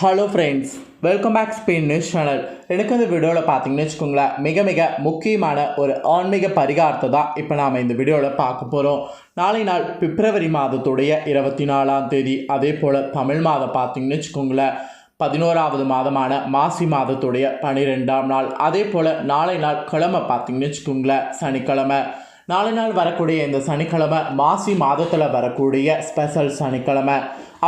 Hello friends welcome back Spain news channel எனக்கு இந்த வீடியோவில் பார்த்தீங்கன்னு வச்சுக்கோங்களேன் மிக மிக முக்கியமான ஒரு ஆன்மீக பரிகாரத்தை தான் இப்போ நாம் இந்த வீடியோவில் பார்க்க போகிறோம் நாளை நாள் பிப்ரவரி மாதத்துடைய இருபத்தி நாலாம் தேதி அதே போல் தமிழ் மாதம் பார்த்தீங்கன்னு வச்சுக்கோங்களேன் பதினோராவது மாதமான மாசி மாதத்துடைய பனிரெண்டாம் நாள். அதே போல் நாளை நாள் கிழமை பார்த்தீங்கன்னு வச்சுக்கோங்களேன் சனிக்கிழமை. நாலு நாள் வரக்கூடிய இந்த சனிக்கிழமை மாசி மாதத்தில் வரக்கூடிய ஸ்பெஷல் சனிக்கிழமை.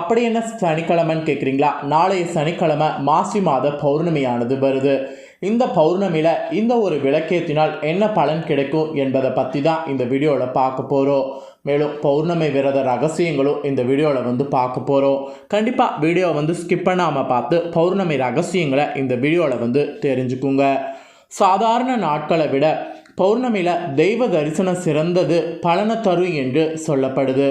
அப்படி என்ன சனிக்கிழமைன்னு கேட்குறீங்களா நாளைய சனிக்கிழமை மாசி மாத பௌர்ணமியானது வருது. இந்த பௌர்ணமியில் இந்த ஒரு விளக்கேற்றினால் என்ன பலன் கிடைக்கும் என்பதை பற்றி தான் இந்த வீடியோவில் பார்க்க போகிறோம் மேலும் பௌர்ணமி விரத ரகசியங்களும் இந்த வீடியோவில் வந்து பார்க்க போகிறோம் கண்டிப்பாக வீடியோ வந்து ஸ்கிப் பண்ணாமல் பார்த்து பௌர்ணமி ரகசியங்களை இந்த வீடியோவில் வந்து தெரிஞ்சுக்குங்க. சாதாரண நாட்களை விட பௌர்ணமியில் தெய்வ தரிசனம் சிறந்தது பலனை தரும் என்று சொல்லப்படுது.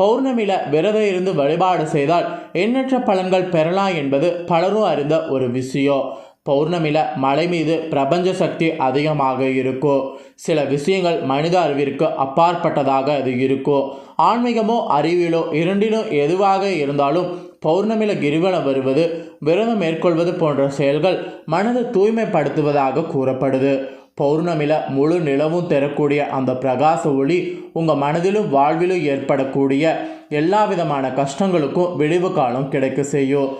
பௌர்ணமியில் விரதம் இருந்து வழிபாடு செய்தால் எண்ணற்ற பலன்கள் பெறலாம் என்பது பலரும் அறிந்த ஒரு விஷயம். பௌர்ணமியில் மலை மீது பிரபஞ்ச சக்தி அதிகமாக இருக்கும். சில விஷயங்கள் மனித அறிவிற்கு அப்பாற்பட்டதாக அது இருக்கும். ஆன்மீகமோ அறிவியலோ இரண்டிலும் எதுவாக இருந்தாலும் பௌர்ணமியில் கிரிவலம் வருவது விரதம் மேற்கொள்வது போன்ற செயல்கள் மனதை தூய்மைப்படுத்துவதாக கூறப்படுது. பௌர்ணமியில் முழு நிலவும் தரக்கூடிய அந்த பிரகாச ஒளி உங்கள் மனதிலும் வாழ்விலும் ஏற்படக்கூடிய எல்லா விதமான கஷ்டங்களுக்கும் விடிவு காலம் கிடைக்க செய்யும்.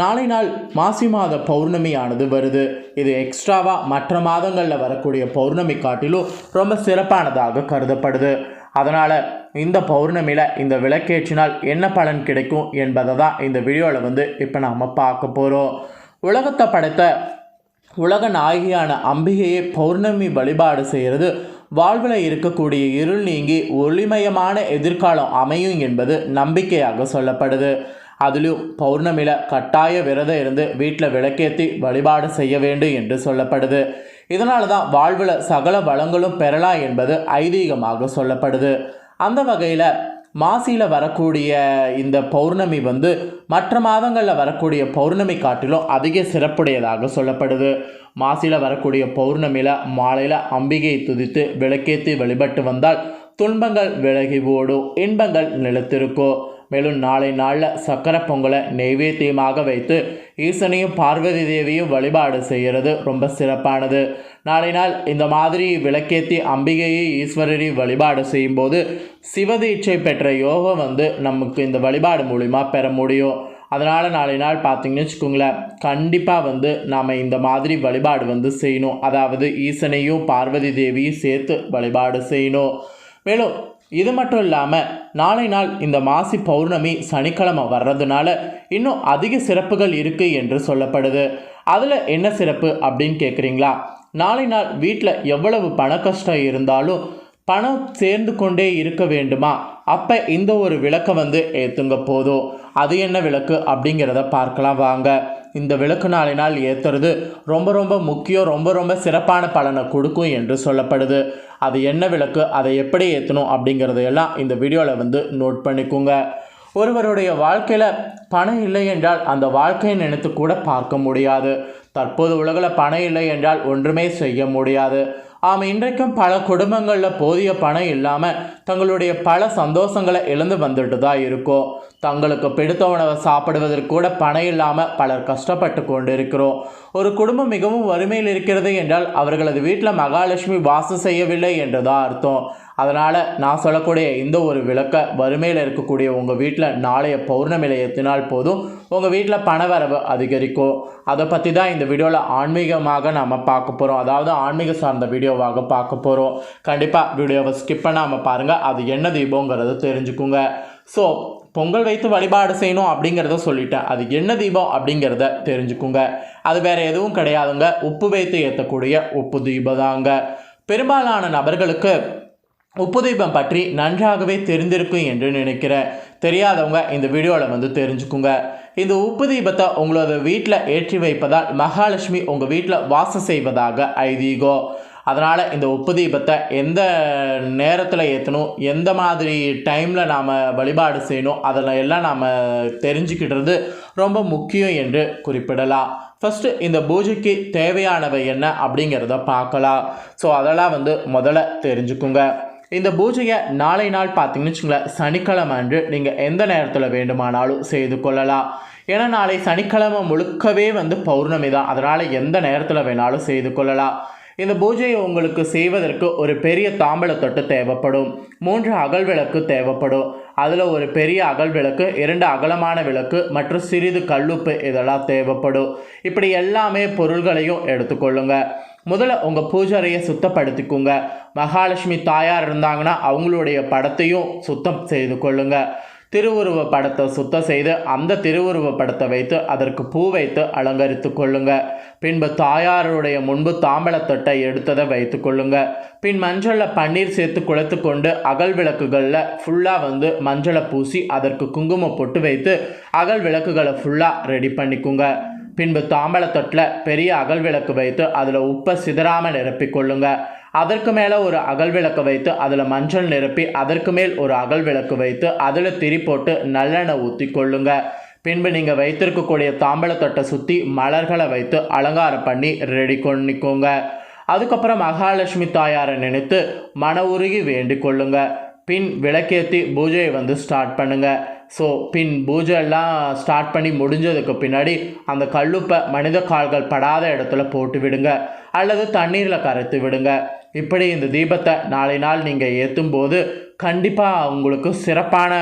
நாளை நாள் மாசி மாத பௌர்ணமியானது வருது. இது எக்ஸ்ட்ராவாக மற்ற மாதங்களில் வரக்கூடிய பௌர்ணமி காட்டிலும் ரொம்ப சிறப்பானதாக கருதப்படுது. அதனால் இந்த பௌர்ணமியில் இந்த விளக்கேற்றினால் என்ன பலன் கிடைக்கும் என்பதை தான் இந்த வீடியோவில் வந்து இப்போ நாம் பார்க்க போகிறோம் உலகத்தை படைத்த உலக நாயகியான அம்பிகையை பௌர்ணமி வழிபாடு செய்கிறது. வாழ்வில் இருக்கக்கூடிய இருள் நீங்கி ஒளிமயமான எதிர்காலம் அமையும் என்பது நம்பிக்கையாக சொல்லப்படுது. அதிலும் பௌர்ணமியில் கட்டாய விரதம் இருந்து வீட்டில் விளக்கேற்றி வழிபாடு செய்ய வேண்டும் என்று சொல்லப்படுது. இதனால தான் வாழ்வில் சகல வளங்களும் பெறலாம் என்பது ஐதீகமாக சொல்லப்படுது. அந்த வகையில் மாசியில் வரக்கூடிய இந்த பௌர்ணமி வந்து மற்ற மாதங்களில் வரக்கூடிய பௌர்ணமி காட்டிலும் அதிக சிறப்புடையதாக சொல்லப்படுது. மாசியில் வரக்கூடிய பௌர்ணமியில் மாலையில் அம்பிகையை துதித்து விளக்கேற்றி வழிபட்டு வந்தால் துன்பங்கள் விலகி ஓடும் இன்பங்கள் நிலத்திருக்கும். மேலும் நாளை நாளில் சக்கரை பொங்கலை நெய்வேத்தியமாக வைத்து ஈசனையும் பார்வதி தேவியும் வழிபாடு செய்கிறது ரொம்ப சிறப்பானது. நாளை நாள் இந்த மாதிரி விளக்கேற்றி அம்பிகையை ஈஸ்வரரை வழிபாடு செய்யும்போது சிவதீட்சை பெற்ற யோகம் வந்து நமக்கு இந்த வழிபாடு மூலிமா பெற முடியும். அதனால் நாளை நாள் பார்த்தீங்கன்னு வச்சுக்கோங்களேன் கண்டிப்பாக வந்து நாம் இந்த மாதிரி வழிபாடு வந்து செய்யணும். அதாவது ஈசனையும் பார்வதி தேவியும் சேர்த்து வழிபாடு செய்யணும். மேலும் இது மட்டும் இல்லாமல் நாளை நாள் இந்த மாசி பௌர்ணமி சனிக்கிழமை வர்றதுனால இன்னும் அதிக சிறப்புகள் இருக்குது என்று சொல்லப்படுது. அதில் என்ன சிறப்பு அப்படின்னு கேட்குறீங்களா நாளை நாள் வீட்டில் எவ்வளவு பண கஷ்டம் இருந்தாலும் பணம் சேர்ந்து கொண்டே இருக்க வேண்டுமா? அப்போ இந்த ஒரு விளக்கை வந்து ஏற்றுங்க போதும். அது என்ன விளக்கு அப்படிங்கிறத பார்க்கலாம் வாங்க. இந்த விளக்கு நாளினால் ஏற்றுறது ரொம்ப ரொம்ப முக்கியம் ரொம்ப ரொம்ப சிறப்பான பலனை கொடுக்கும் என்று சொல்லப்படுது. அது என்ன விளக்கு? அதை எப்படி ஏற்றணும் அப்படிங்கிறதையெல்லாம் இந்த வீடியோவில் வந்து நோட் பண்ணிக்கோங்க. ஒருவருடைய வாழ்க்கையில் பணம் இல்லை என்றால் அந்த வாழ்க்கையை நினைத்து கூட பார்க்க முடியாது. தற்போது உலகில் பணம் இல்லை என்றால் ஒன்றுமே செய்ய முடியாது. ஆம் இன்றைக்கும் பல குடும்பங்களில் போதிய பணம் இல்லாமல் தங்களுடைய பல சந்தோஷங்களை இழந்து வந்துட்டு தான் இருக்கும் தங்களுக்கு பிடித்த உணவை சாப்பிடுவதற்கு கூட பணம் இல்லாமல் பலர் கஷ்டப்பட்டு கொண்டு இருக்கிறோம் ஒரு குடும்பம் மிகவும் வறுமையில் இருக்கிறது என்றால் அவர்களது வீட்டில் மகாலட்சுமி வாசம் செய்யவில்லை என்று தான் அர்த்தம். அதனால் நான் சொல்லக்கூடிய இந்த ஒரு விளக்கை வறுமையில் இருக்கக்கூடிய உங்கள் வீட்டில் நாளைய பௌர்ணமி நிலையத்தினால் போதும். உங்கள் வீட்டில் பணவரவு அதிகரிக்கும் அதை பற்றி தான் இந்த வீடியோவில் ஆன்மீகமாக நாம் பார்க்க போகிறோம் அதாவது ஆன்மீக சார்ந்த வீடியோவாக பார்க்க போகிறோம் கண்டிப்பாக வீடியோவை ஸ்கிப் பண்ணாமல் பாருங்கள் அது என்ன தீபங்கிறத தெரிஞ்சுக்குங்க. ஸோ பொங்கல் வைத்து வழிபாடு செய்யணும் அப்படிங்கிறத சொல்லிட்டேன். அது என்ன தீபம் அப்படிங்கிறத தெரிஞ்சுக்குங்க. அது வேறு எதுவும் கிடையாதுங்க. உப்பு வைத்து ஏற்றக்கூடிய உப்பு தீபம் தாங்க பெரும்பாலான நபர்களுக்கு உப்பு தீபம் பற்றி நன்றாகவே தெரிந்திருக்கும் என்று நினைக்கிறேன். தெரியாதவங்க இந்த வீடியோவில் வந்து தெரிஞ்சுக்குங்க. இந்த உப்பு தீபத்தை உங்களோட வீட்டில் ஏற்றி வைப்பதால் மகாலட்சுமி உங்கள் வீட்டில் வாசம் செய்வதாக ஐதீகம் அதனால் இந்த உப்பு தீபத்தை எந்த நேரத்தில் ஏற்றணும் எந்த மாதிரி டைமில் நாம் வழிபாடு செய்யணும் அதில் எல்லாம் நாம் தெரிஞ்சுக்கிட்டுறது ரொம்ப முக்கியம் என்று குறிப்பிடலாம். ஃபஸ்ட்டு இந்த பூஜைக்கு தேவையானவை என்ன அப்படிங்கிறத பார்க்கலாம். ஸோ அதெல்லாம் வந்து முதல்ல தெரிஞ்சுக்குங்க. இந்த பூஜையை நாளை நாள் பார்த்தீங்கன்னு வச்சுங்களேன் சனிக்கிழமை அன்று நீங்கள் எந்த நேரத்தில் வேண்டுமானாலும் செய்து கொள்ளலாம். ஏன்னா நாளை சனிக்கிழமை முழுக்கவே வந்து பௌர்ணமி தான். அதனால் எந்த நேரத்தில் வேணாலும் செய்து கொள்ளலாம். இந்த பூஜையை உங்களுக்கு செய்வதற்கு ஒரு பெரிய தாம்பழத்தொட்டு தேவைப்படும். மூன்று அகல் விளக்கு தேவைப்படும். அதில் ஒரு பெரிய அகல் விளக்கு இரண்டு அகலமான விளக்கு மற்றும் சிறிது கல்லுப்பு இதெல்லாம் தேவைப்படும். இப்படி எல்லாமே பொருள்களையும் எடுத்துக்கொள்ளுங்கள் முதல்ல உங்கள் பூஜாரியை சுத்தப்படுத்திக்கோங்க. மகாலட்சுமி தாயார் இருந்தாங்கன்னா அவங்களுடைய படத்தையும் சுத்தம் செய்து கொள்ளுங்க. திருவுருவ படத்தை சுத்தம் செய்து அந்த திருவுருவ படத்தை வைத்து அதற்கு பூ வைத்து அலங்கரித்து கொள்ளுங்க. பின்பு தாயாருடைய முன்பு தாம்பழத்தட்டை எடுத்ததை வைத்து கொள்ளுங்க. பின் மஞ்சளில் பன்னீர் சேர்த்து குழைத்து கொண்டு அகல் விளக்குகளில் ஃபுல்லாக வந்து மஞ்சளை பூசி அதற்கு குங்குமம் பொட்டு வைத்து அகல் விளக்குகளை ஃபுல்லாக ரெடி பண்ணிக்கோங்க. பின்பு தாம்பழத்தொட்டில் பெரிய அகல் விளக்கு வைத்து அதில் உப்பை சிதறாமல் நிரப்பிக்கொள்ளுங்க அதற்கு மேலே ஒரு அகல் விளக்கு வைத்து அதில் மஞ்சள் நிரப்பி அதற்கு மேல் ஒரு அகல் விளக்கு வைத்து அதில் திரி போட்டு நல்லெண்ணெய் ஊற்றி கொள்ளுங்க. பின்பு நீங்கள் வைத்திருக்கக்கூடிய தாம்பழத்தொட்டை சுற்றி மலர்களை வைத்து அலங்காரம் பண்ணி ரெடி பண்ணிக்கோங்க. அதுக்கப்புறம் மகாலட்சுமி தாயாரை நினைத்து மன உருகி வேண்டிக் கொள்ளுங்க. பின் விளக்கேற்றி பூஜையை வந்து ஸ்டார்ட் பண்ணுங்கள் ஸோ பின் பூஜை எல்லாம் ஸ்டார்ட் பண்ணி முடிஞ்சதுக்கு பின்னாடி அந்த கல்லுப்பை மனித கால்கள் படாத இடத்துல போட்டு விடுங்க. அல்லது தண்ணீரில் கரைத்து விடுங்க. இப்படி இந்த தீபத்தை நாளை நாள் நீங்கள் ஏற்றும் போது கண்டிப்பாக உங்களுக்கு சிறப்பான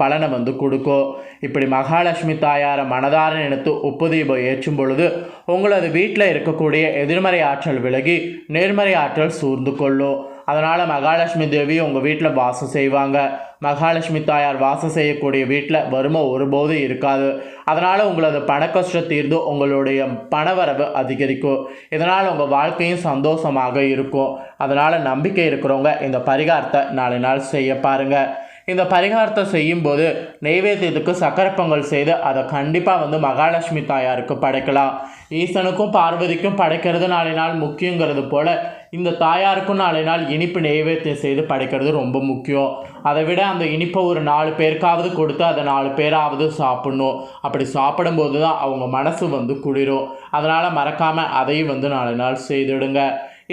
பலனை வந்து கொடுக்கும். இப்படி மகாலட்சுமி தாயாரை மனதார நினைத்து உப்பு தீபம் ஏற்றும் பொழுது உங்களது வீட்டில் இருக்கக்கூடிய எதிர்மறை ஆற்றல் விலகி நேர்மறை ஆற்றல் சூழ்ந்து கொள்ளும். அதனால் மகாலட்சுமி தேவி உங்கள் வீட்டில் வாசம் செய்வாங்க. மகாலட்சுமி தாயார் வாசம் செய்யக்கூடிய வீட்டில் வறுமை ஒருபோதும் இருக்காது. அதனால் உங்களது பணக்கஷ்ட தீர்ந்து உங்களுடைய பணவரவு அதிகரிக்கும். இதனால் உங்கள் வாழ்க்கையும் சந்தோஷமாக இருக்கும். அதனால் நம்பிக்கை இருக்கிறவங்க இந்த பரிகாரத்தை நாளை நாள் செய்ய பாருங்கள் இந்த பரிகாரத்தை செய்யும்போது நெய்வேத்தியத்துக்கு சக்கரை பொங்கல் செய்து அதை கண்டிப்பாக வந்து மகாலட்சுமி தாயாருக்கு படைக்கலாம். ஈசனுக்கும் பார்வதிக்கும் படைக்கிறது நாளை நாள் முக்கியங்கிறது போல் இந்த தாயாருக்கும் நாளை நாள் இனிப்பு நெய்வேத்தியம் செய்து படைக்கிறது ரொம்ப முக்கியம். அதை விட அந்த இனிப்பை ஒரு நாலு பேருக்காவது கொடுத்து அதை நாலு பேராவது சாப்பிட்ணும். அப்படி சாப்பிடும்போது தான் அவங்க மனசு வந்து குளிரும். அதனால் மறக்காமல் அதையும் வந்து நாளை நாள் செய்துவிடுங்க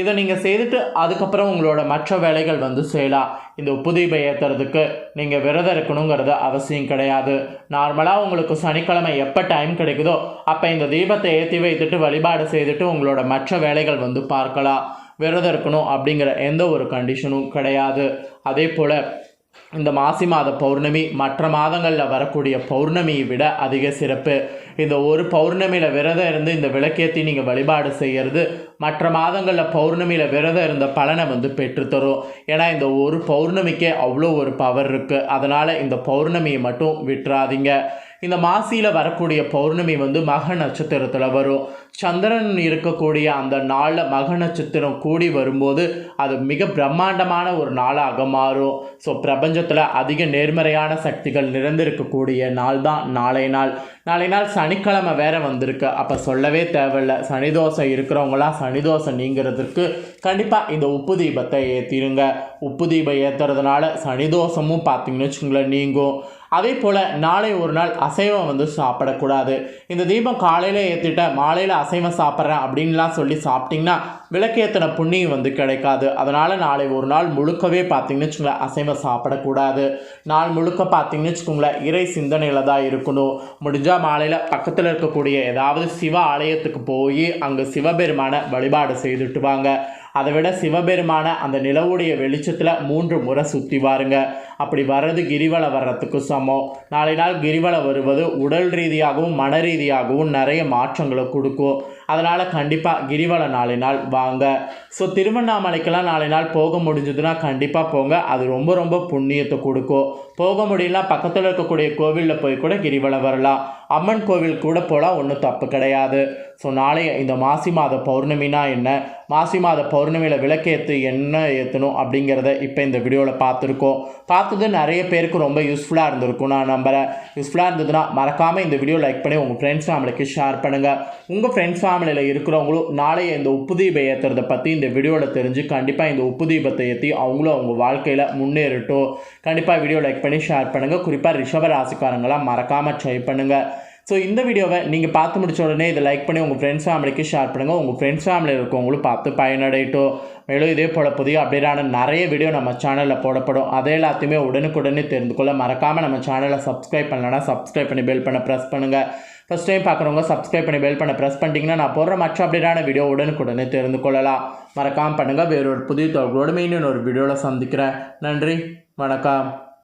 இதை நீங்கள் செய்துட்டு அதுக்கப்புறம் உங்களோட மற்ற வேலைகள் வந்து செய்யலாம். இந்த உப்பு தீபம் ஏற்றுறதுக்கு நீங்கள் விரதம் இருக்கணுங்கிறது அவசியம் கிடையாது. நார்மலாக உங்களுக்கு சனிக்கிழமை எப்போ டைம் கிடைக்குதோ அப்போ இந்த தீபத்தை ஏற்றி வைத்துட்டு வழிபாடு செய்துட்டு உங்களோட மற்ற வேலைகள் வந்து பார்க்கலாம். விரதம் இருக்கணும் அப்படிங்கிற எந்த ஒரு கண்டிஷனும் கிடையாது. அதே போல் இந்த மாசி மாத பௌர்ணமி மற்ற மாதங்களில் வரக்கூடிய பௌர்ணமியை விட அதிக சிறப்பு. இந்த ஒரு பௌர்ணமியில் விரதம் இருந்து இந்த விளக்கேற்றி நீங்கள் வழிபாடு செய்கிறது மற்ற மாதங்களில் பௌர்ணமியில் விரதம் இருந்த பலனை வந்து பெற்றுத்தரும். ஏன்னா இந்த ஒரு பௌர்ணமிக்கே அவ்வளோ ஒரு பவர் இருக்குது அதனால் இந்த பௌர்ணமியை மட்டும் விட்டுறாதீங்க. இந்த மாசியில் வரக்கூடிய பௌர்ணமி வந்து மக நட்சத்திரத்தில் வரும். சந்திரன் இருக்கக்கூடிய அந்த நாளில் மக நட்சத்திரம் கூடி வரும்போது அது மிக பிரம்மாண்டமான ஒரு நாளாக மாறும். ஸோ பிரபஞ்சத்தில் அதிக நேர்மறையான சக்திகள் நிறைந்திருக்கக்கூடிய நாள் தான் நாளை நாள். நாளை நாள் சனிக்கிழமை வேற வந்திருக்கு. அப்போ சொல்லவே தேவையில்ல. சனிதோஷம் இருக்கிறவங்களாம் சனிதோஷம் நீங்கிறதுக்கு கண்டிப்பாக இந்த உப்பு தீபத்தை ஏற்றிடுங்க உப்பு தீபம் ஏற்றுறதுனால சனிதோஷமும் பார்த்தீங்கன்னு வச்சுக்கோங்களேன் நீங்கும். அதே போல் நாளை ஒரு நாள் அசைவம் வந்து சாப்பிடக்கூடாது. இந்த தீபம் காலையில் ஏற்றிட்டேன் மாலையில் அசைவம் சாப்பிட்றேன் அப்படின்லாம் சொல்லி சாப்பிட்டிங்கன்னா விளக்கேற்றின புண்ணியம் வந்து கிடைக்காது. அதனால் நாளை ஒரு நாள் முழுக்கவே பார்த்தீங்கன்னு வச்சுக்கோங்களேன் அசைவம் சாப்பிடக்கூடாது. நாள் முழுக்க பார்த்தீங்கன்னு வச்சுக்கோங்களேன் இறை சிந்தனையில் தான் இருக்கணும். முடிஞ்சால் மாலையில் பக்கத்தில் இருக்கக்கூடிய ஏதாவது சிவ ஆலயத்துக்கு போய் அங்கே சிவபெருமான வழிபாடு செய்துட்டு வாங்க. அதை விட சிவபெருமான அந்த நிலவுடைய வெளிச்சத்தில் மூன்று முறை சுற்றி வாருங்க. அப்படி வர்றது கிரிவலம் வர்றதுக்கு சமம். நாளை நாள் கிரிவலம் வருவது உடல் ரீதியாகவும் மன ரீதியாகவும் நிறைய மாற்றங்களை கொடுக்கும். அதனால் கண்டிப்பாக கிரிவலம் நாளை நாள் வாங்க. ஸோ திருவண்ணாமலைக்கெல்லாம் நாளை நாள் போக முடிஞ்சதுன்னா கண்டிப்பாக போங்க. அது ரொம்ப ரொம்ப புண்ணியத்தை கொடுக்கும். போக முடியல பக்கத்தில் இருக்கக்கூடிய கோவிலில் போய் கூட கிரிவலம் வரலாம். அம்மன் கோவில் கூட போகலாம் ஒன்றும் தப்பு கிடையாது. ஸோ நாளைய இந்த மாசி மாத பௌர்ணமினா என்ன? மாசி மாத பௌர்ணமியில் விளக்கேற்று என்ன ஏற்றணும் அப்படிங்கிறத இப்போ இந்த வீடியோவில் பார்த்துருக்கோம். பார்த்து பார்த்தது நிறைய பேருக்கு ரொம்ப யூஸ்ஃபுல்லாக இருந்திருக்கும். நான் நம்புகிறேன் யூஸ்ஃபுல்லாக இருந்ததுன்னா மறக்காமல் இந்த வீடியோ லைக் பண்ணி உங்கள் ஃப்ரெண்ட்ஸ் ஃபேமிலிக்கு ஷேர் பண்ணுங்கள் உங்கள் ஃப்ரெண்ட்ஸ் ஃபேமிலியில் இருக்கிறவங்களும் நாளைய இந்த உப்பு தீபம் ஏற்றுறதை பற்றி இந்த வீடியோவில் தெரிஞ்சு கண்டிப்பாக இந்த உப்பு தீபத்தை ஏற்றி அவங்களும் அவங்க வாழ்க்கையில் முன்னேறட்டும். கண்டிப்பாக வீடியோ லைக் பண்ணி ஷேர் பண்ணுங்கள் குறிப்பாக ரிஷப ராசிக்காரங்களாம் மறக்காமல் ட்ரை பண்ணுங்கள் ஸோ இந்த வீடியோவை நீங்கள் பார்த்து முடிச்ச உடனே இதை லைக் பண்ணி உங்கள் ஃப்ரெண்ட்ஸ் ஃபேமிலிக்கு ஷேர் பண்ணுங்கள் உங்கள் ஃப்ரெண்ட்ஸ் ஃபேமிலியில் இருக்கவங்களும் பார்த்து பயனடையட்டும். மேலும் இதே போல் புதிய அப்டேட்டான நிறைய வீடியோ நம்ம சேனலில் போடப்படும். அதை எல்லாத்தையுமே உடனுக்குடனே தெரிந்து கொள்ள மறக்காமல் நம்ம சேனலை சப்ஸ்கிரைப் பண்ணலன்னா சப்ஸ்கிரைப் பண்ணி பெல் பண்ண ப்ரெஸ் பண்ணுங்கள் ஃபஸ்ட் டைம் பார்க்குறவங்க சப்ஸ்கிரைப் பண்ணி பெல் பண்ண ப்ரெஸ் பண்ணிட்டீங்கன்னா நான் போடுற மற்ற அப்டேட்டான வீடியோ உடனுக்குடனே தெரிந்து கொள்ளலாம். மறக்காமல் பண்ணுங்கள் வேறொரு புதிய தொடர்களோடு மீண்டும் ஒரு வீடியோவில் சந்திக்கிறேன். நன்றி. வணக்கம்.